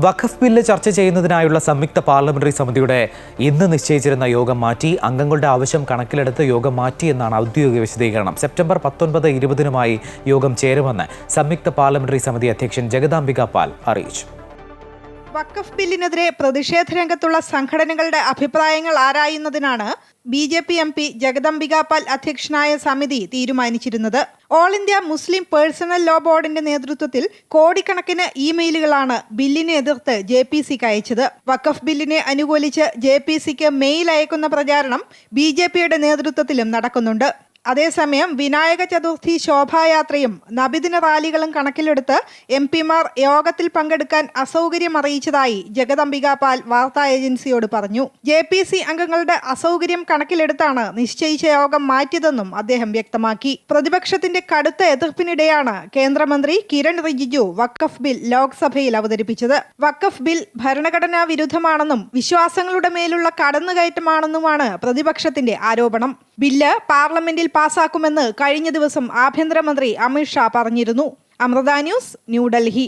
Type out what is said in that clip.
വഖഫ് bill ചർച്ച ചെയ്യുന്നതിനായുള്ള സംയുക്ത parliamentary സമിതിയുടെ ഇന്ന് നിശ്ചയിച്ചിരുന്ന യോഗം മാറ്റി അംഗങ്ങളുടെ ആവശ്യം കണക്കിലെടുത്ത് യോഗം മാറ്റി എന്നാണ് ഔദ്യോഗിക വിശദീകരണം. സെപ്റ്റംബർ പത്തൊൻപത് ഇരുപതിനുമായി യോഗം ചേരുമെന്ന് സംയുക്ത പാർലമെന്ററി സമിതി അധ്യക്ഷൻ ജഗദാംബിക പാൽ അറിയിച്ചു. വഖഫ് ബില്ലിനെതിരെ പ്രതിഷേധ രംഗത്തുള്ള സംഘടനകളുടെ അഭിപ്രായങ്ങൾ ആരായുന്നതിനാണ് B J P M P Jagadambika പാൽ അധ്യക്ഷനായ സമിതി തീരുമാനിച്ചിരുന്നത്. All India Muslim personal law ബോർഡിന്റെ നേതൃത്വത്തിൽ കോടിക്കണക്കിന് ഇമെയിലുകളാണ് ബില്ലിനെ എതിർത്ത് ജെ പി സിക്ക് അയച്ചത്. വഖഫ് ബില്ലിനെ അനുകൂലിച്ച് ജെ പി സിക്ക് മെയിൽ അയക്കുന്ന പ്രചാരണം ബി ജെ പിയുടെ നേതൃത്വത്തിലും നടക്കുന്നുണ്ട്. അതേസമയം വിനായക ചതുർത്ഥി ശോഭായാത്രയും നബിദിന റാലികളും കണക്കിലെടുത്ത് എം പിമാർ യോഗത്തിൽ പങ്കെടുക്കാൻ അസൗകര്യം അറിയിച്ചതായി ജഗദംബിക പാൽ വാർത്താ ഏജൻസിയോട് പറഞ്ഞു. ജെ പി സി അംഗങ്ങളുടെ അസൗകര്യം കണക്കിലെടുത്താണ് നിശ്ചയിച്ച യോഗം മാറ്റിയതെന്നും അദ്ദേഹം വ്യക്തമാക്കി. പ്രതിപക്ഷത്തിന്റെ കടുത്ത എതിർപ്പിനിടെയാണ് കേന്ദ്രമന്ത്രി കിരൺ റിജിജു വക്കഫ് ബിൽ ലോക്സഭയിൽ അവതരിപ്പിച്ചത്. വക്കഫ് ബിൽ ഭരണഘടനാ വിരുദ്ധമാണെന്നും വിശ്വാസങ്ങളുടെ മേലുള്ള കടന്നുകയറ്റമാണെന്നുമാണ് പ്രതിപക്ഷത്തിന്റെ ആരോപണം. ബില്ല് പാർലമെന്റിൽ പാസാക്കുമെന്ന് കഴിഞ്ഞ ദിവസം ആഭ്യന്തരമന്ത്രി അമിത്ഷാ പറഞ്ഞിരുന്നു. അമൃത ന്യൂസ് ന്യൂഡൽഹി